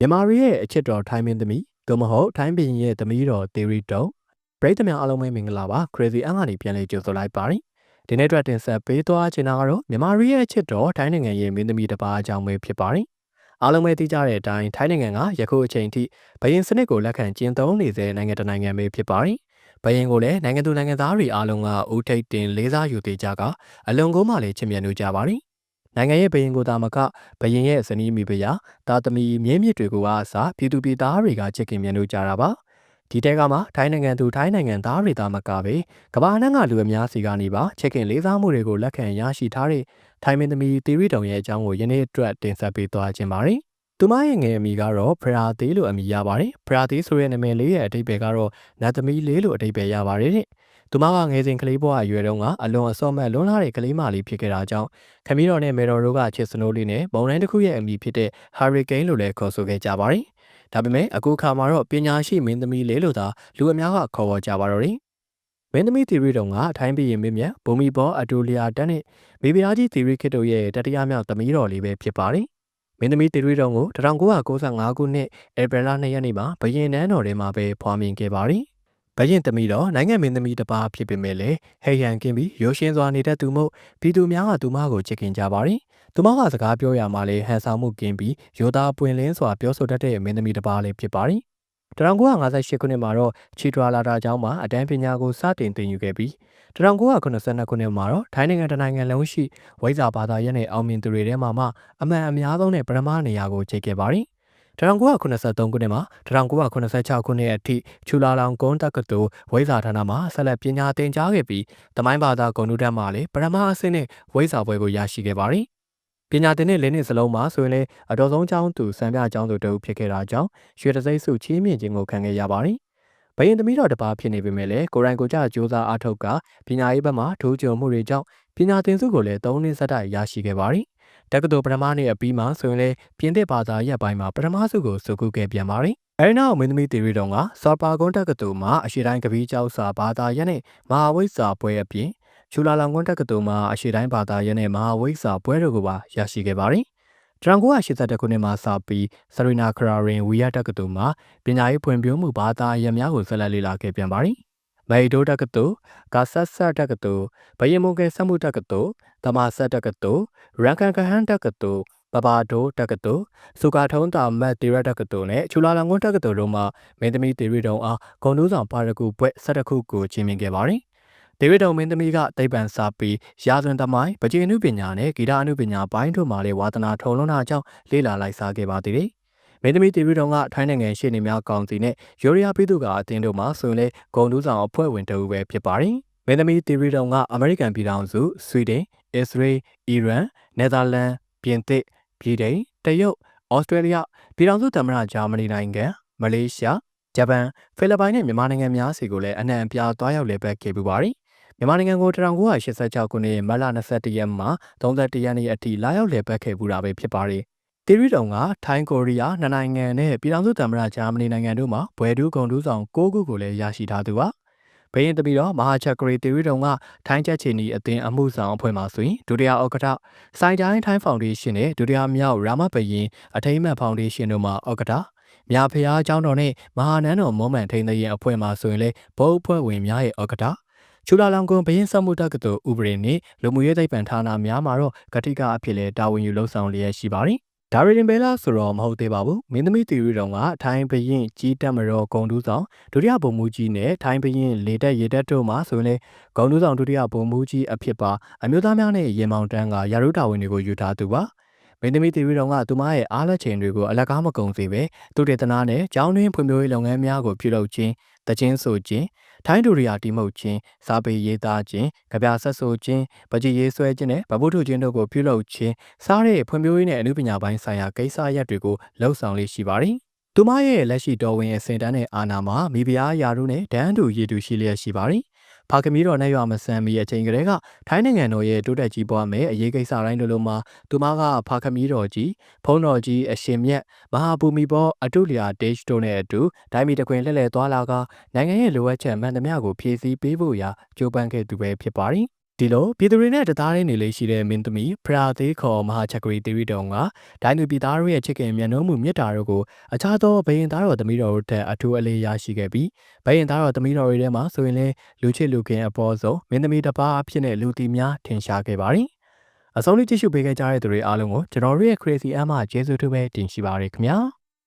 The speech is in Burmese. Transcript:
မြန်မာရီရဲ့အချစ်တော်ထိုင်းမင်းသမီးသို့မဟုတ်ထိုင်းဘရင်ရဲ့သမီးတော်သေရီတုံပရိသတ်များအားလုံးပဲမင်္ဂလာပါ crazy အန်ကနေပြန်လေးကြိုဆိုလိုက်ပါတယ်ဒီနေ့အတွက်တင်ဆက်ပေးသွားချင်တာကတော့မြန်မာရီရဲ့အချစ်တော်ထိုင်းနိုင်ငံရဲ့မင်းသမီးတစ်ပါးအကြောင်းပဲဖြစ်ပါတယ်အားလုံးပဲသိကြတဲ့အတိုင်းထိုင်းနိုင်ငံကယခုအချိန်ထိဘရင်စနစ်ကိုလက်ခံကျင့်သုံးနေတဲ့နိုင်ငံတစ်နိုင်ငံပဲဖြစ်ပါတယ်ဘရင်ကိုလည်းနိုင်ငံသူနိုင်ငံသားတွေအားလုံးကဦးထိပ်တင်လေးစားယူသေးကြကအလွန်ကိုမှလည်းချစ်မြတ်နိုးကြပါတယ် နိုင်ငံရဲ့ဘရင်ကိုသာမကဘရင်ရဲ့ဇနီးမိဖုရားတာသမီမြင်းမြစ်တွေကိုအစားပြည်သူပြည်သားတွေကချစ်ခင်မြတ်လို့ကြတာပါဒီတဲကမှထိုင်းနိုင်ငံသူထိုင်းနိုင်ငံသားတွေသာမကပဲကမ္ဘာနှံ့ကလူအများစီကနေပါချစ်ခင်လေးစားမှုတွေကိုလက်ခံရရှိထားတဲ့ထိုင်းမင်းသမီးတီရီတုံရဲ့အကြောင်းကိုယနေ့အတွက်တင်ဆက်ပေးသွားခြင်းပါတယ်သူမရဲ့ငယ်အမိကတော့ဖရာသေးလို့အမည်ရပါတယ်ဖရာသေးဆိုတဲ့နာမည်လေးရဲ့အတိတ်ပဲကတော့နတ်သမီးလေးလို့အတိတ်ပဲရပါတယ်တဲ့ သူမကငယ်စဉ်ကလေးဘဝအရွယ်တုန်းကအလွန်အစောမဲ့လွန်လာတဲ့ကလေးမလေးဖြစ်ခဲ့တာကြောင့်ခမီးတော်နဲ့မေတော်တို့ကချစ်စနိုးလေးနဲ့မုံတိုင်းတစ်ခုရဲ့အမည်ဖြစ်တဲ့ Hurricane လို့လည်းခေါ်ဆိုခဲ့ကြပါတယ်။ဒါပေမဲ့အခုခါမှာတော့ပညာရှိမင်းသမီးလေးလို့သာလူအများကခေါ်ဝေါ်ကြပါတော့တယ်။မင်းသမီးသီရီတုံကအထိုင်းပြည်ရင်မင်းမြတ်ဘူမီဘောအတူလျာတန်းနဲ့မိဖုရားကြီးသီရီခစ်တို့ရဲ့တတိယမြောက်သမီးတော်လေးပဲဖြစ်ပါတယ်။မင်းသမီးသီရီတုံကို1995ခုနှစ်ဧပြီလ2ရက်နေ့မှာဘရင်နန်းတော်ထဲမှာပဲဖွားမြင်ခဲ့ပါတယ်။ ဘရင်သမီးတော့နိုင်ငံမင်းသမီးတစ်ပါးဖြစ်ပေမဲ့လည်းဟေယံကင်းပြီးရိုးရှင်းစွာနေတတ်သူမို့ပြည်သူများကသူမကိုချစ်ခင်ကြပါတယ်။သူမကစကားပြောရမှာလည်းဟန်ဆောင်မှုကင်းပြီးရိုသားပွင့်လင်းစွာပြောဆိုတတ်တဲ့မင်းသမီးတစ်ပါးလည်းဖြစ်ပါတယ်။1958ခုနှစ်မှာတော့ချီထွာလာတာကျောင်းမှာအတန်းပညာကိုစတင်သင်ယူခဲ့ပြီး1982ခုနှစ်မှာတော့ထိုင်းနိုင်ငံတနိုင်ငံလုံးရှိဝိဇာဘာသာရပ်နဲ့အောင်မြင်သူတွေထဲမှာမှအမှန်အများဆုံးနဲ့ပထမနေရာကိုချိန်ခဲ့ပါတယ် 1983ခုနှစ်မှာ1986ခုနှစ်အထိချူလာလောင်ကွန်းတက္ကသိုလ်ဝိဇာဌာနမှာဆက်လက်ပညာသင်ကြားခဲ့ပြီးတမိုင်းဘာသာဂုဏ်ထူးတက်မှာလည်းပထမအဆင့်နဲ့ဝိဇာဘွဲကိုရရှိခဲ့ပါတယ်။ပညာသင်တဲ့လင်းနှစ်စလုံးမှာဆိုရင်လည်းအတော်ဆုံးကျောင်းသူစံပြကျောင်းသူတဦးဖြစ်ခဲ့တာကြောင့်ရွှေတစိမ့်စုချီးမြှင့်ခြင်းကိုခံခဲ့ရပါတယ်။ဘယင်သမီးတော်တစ်ပါးဖြစ်နေပေမဲ့လည်းကိုရိုင်းကိုကြကြိုးစားအားထုတ်ကပညာရေးဘက်မှာထိုးကြုံမှုတွေကြောင့်ပညာသင်စုကိုလည်း၃နှစ်ဆက်တိုက်ရရှိခဲ့ပါတယ် တက္ကသိုလ်ပထမနှစ်အပြီးမှာဆိုရင်လည်းပြင်သစ်ဘာသာရပ်ပိုင်းမှာပထမစုကိုစုခုခဲ့ပြန်ပါတယ်။အဲဒီနောက်မင်းသမီးတီရီတုံကစော်ပါကွန်တက္ကသိုလ်မှာအရှိတိုင်းကပီးကျောက်စာဘာသာရပ်နဲ့မဟာဝိဇ္ဇာပွဲအပြင်ချူလာလောင်ကွန်တက္ကသိုလ်မှာအရှိတိုင်းဘာသာရပ်နဲ့မဟာဝိဇ္ဇာပွဲတို့ကိုပါရရှိခဲ့ပါတယ်။1982ခုနှစ်မှာစပြီးစရီနာခရာရင်ဝီယတက္ကသိုလ်မှာပညာရေးဖွံ့ဖြိုးမှုဘာသာရပ်များကိုဆက်လက်လေ့လာခဲ့ပြန်ပါတယ်။ မေဒိုတက္ကသိုလ်၊ကာဆတ်ဆတ်တက္ကသိုလ်၊ဘယင်မုန်ကဲစက်မှုတက္ကသိုလ်၊တမာဆက်တက္ကသိုလ်၊ရန်ကန်ကဟန်တက္ကသိုလ်၊ပဘာဒိုတက္ကသိုလ်၊စူကာထုံးတာမတ်တီရတက္ကသိုလ်နဲ့ချူလာလန်ကွန်းတက္ကသိုလ်တို့မှမင်းသမီးတီရီတုံအားဂုံတူးဆောင်ပါရကူဘွဲ့၁၁ခုကိုချင်းမြင်ခဲ့ပါတယ်။ဒေးဗစ်တုံမင်းသမီးကသိပ္ပံစာပေရာဇဝင်သမိုင်းပကြေအနုပညာနဲ့ဂီတအနုပညာပိုင်းတို့မှာလည်းဝါသနာထုံလွှမ်းတာကြောင့်လေ့လာလိုက်စားခဲ့ပါသေးတယ်။ မင်းသမီးတီဗီတုံကထိုင်းနိုင်ငံရှေ့နေများကောင်စီနဲ့ယူရီးယားပြည်သူကအတင်းတို့မှဆိုရင်လေဂုံတူးဆောင်အဖွဲ့ဝင်တအူပဲဖြစ်ပါတယ်။မင်းသမီးတီဗီတုံကအမေရိကန်ပြည်ထောင်စုဆွီဒင်အစ္စရေးအီရန်နယ်သာလန်ပြင်သစ်ပြည်တိန်တရုတ်ဩစတြေးလျပြည်ထောင်စုသမ္မတဂျာမနီနိုင်ငံမလေးရှားဂျပန်ဖိလစ်ပိုင်နဲ့မြန်မာနိုင်ငံများစီကိုလည်းအနှံ့အပြားတွားရောက်လည်ပတ်ခဲ့ပူပါတယ်မြန်မာနိုင်ငံကို1986ခုနှစ်မတ်လ22ရက်မှ31ရက်နေ့အထိလာရောက်လည်ပတ်ခဲ့ပူတာပဲဖြစ်ပါတယ် တီရီတောင်ကထိုင်းကိုရီးယားနှစ်နိုင်ငံနဲ့ပြည်ထောင်စုသမ္မတဂျာမနီနိုင်ငံတို့မှာဘွယ်ဒူးဂုံဒူးဆောင်၉ခုကိုလည်းရရှိထားသူပါ။ဘရင်တပီတော်မဟာချက်ကရီတီရီတောင်ကထိုင်းချက်ချီနီအသင်းအမှုဆောင်အဖွဲ့မှဆိုရင်ဒုတိယဩဂတဆိုင်တိုင်းထိုင်းဖောင်ဒေးရှင်းနဲ့ဒုတိယမြောက်ရာမဘရင်အထိမ်းမှန်ဖောင်ဒေးရှင်းတို့မှဩဂတမြဖရားအကြောင်းတော်နဲ့မဟာနန်းတော်မောမန်ထိန်သရင်အဖွဲ့မှဆိုရင်လေဘုတ်အဖွဲ့ဝင်များရဲ့ဩဂတချူလာလောင်ကွန်ဘရင်စမှုတက္ကသိုလ်ဥပဒေနဲ့လူမှုရေးသိပ္ပံဌာနများမှာတော့ဂတိကအဖြစ်လဲတာဝန်ယူလှုပ်ဆောင်လျက်ရှိပါတယ် ဒါရီတင်ဘဲလာဆိုတော့မဟုတ်သေးပါဘူးမင်းသမီးတီရီတော်ကထိုင်းဘရင်ကြီးတက်မတော်ဂုံတူးဆောင်ဒုတိယဗိုလ်မှူးကြီးနဲ့ထိုင်းဘရင်လေတက်ရေတက်တို့မှဆိုရင်လေဂုံတူးဆောင်ဒုတိယဗိုလ်မှူးကြီးအဖြစ်ပါအမျိုးသားများနဲ့ရေမောင်တန်းကရာထူးတာဝန်တွေကိုယူထားသူပါမင်းသမီးတီရီတော်ကသူမရဲ့အားလက်ချိန်တွေကိုအလကားမကုံစေပဲသူတေသနာနဲ့ကျောင်းတွင်းဖွံ့ဖြိုးရေးလုပ်ငန်းများကိုပြုလုပ်ခြင်းတခြင်းဆိုခြင်း ထိုင်းဒူရီယာတီမုတ်ခြင်းစာပေရေးသားခြင်းကြပြဆက်ဆိုခြင်းပကြီးရေးဆွဲခြင်းနဲ့ဗပုထုခြင်းတို့ကိုပြုလုပ်ခြင်းစားတဲ့ဖွံ့ဖြိုးရေးနဲ့အမှုပညာပိုင်းဆိုင်ရာကိစ္စရပ်တွေကိုလှုပ်ဆောင်လေးရှိပါတယ်သူမရဲ့လက်ရှိတော်ဝင်ရဲ့စင်တန်းတဲ့အာဏာမှာမိဖုရားယာရုနဲ့ဒန်းတူရည်တူရှိလျက်ရှိပါတယ် ဖာကမီတော်နဲ့ရွာမဆန်မီအချိန်ကလေးကထိုင်းနိုင်ငံတော်ရဲ့တိုးတက်ကြီးပွားမယ်အရေးကိစ္စတိုင်းလိုလိုမှာသူမကဖာကမီတော်ကြီးဖုံးတော်ကြီးအရှင်မြတ်မဟာဘူမီဘောအတုလျာဒေ့ချ်တို့နဲ့အတူဒိုင်းမီတခွင်လှည့်လည်သွားလာကနိုင်ငံရဲ့လိုအပ်ချက်မှန်သမျှကိုဖြည့်ဆည်းပေးဖို့ရာကြိုးပမ်းခဲ့သူပဲဖြစ်ပါတယ် ဒီလိုပြည်သူတွေနဲ့တသားရင်းနေလေးရှိတဲ့မင်းသမီးဖရာသေးခေါ်မဟာချက်ဂရီတီရီတုံကဒိုင်းသူပြည်သားတို့ရဲ့ချစ်ခင်မြတ်နိုးမှုမြတ်တာတို့ကိုအခြားသောဘယင်သားတော်သမီးတော်တို့ထက်အထူးအလေးရရှိခဲ့ပြီးဘယင်သားတော်သမီးတော်တွေထဲမှာဆိုရင်လည်းလူချစ်လူခင်အပေါ်ဆုံးမင်းသမီးတစ်ပါးအဖြစ်နဲ့လူတီများထင်ရှားခဲ့ပါတယ်အဆုံးလေးကြည့်ရှုပေးခဲ့ကြတဲ့သူတွေအားလုံးကိုကျွန်တော်တို့ရဲ့ Crazy Emma ကျေးဇူးတူပဲတင်ရှိပါရခင်ဗျာ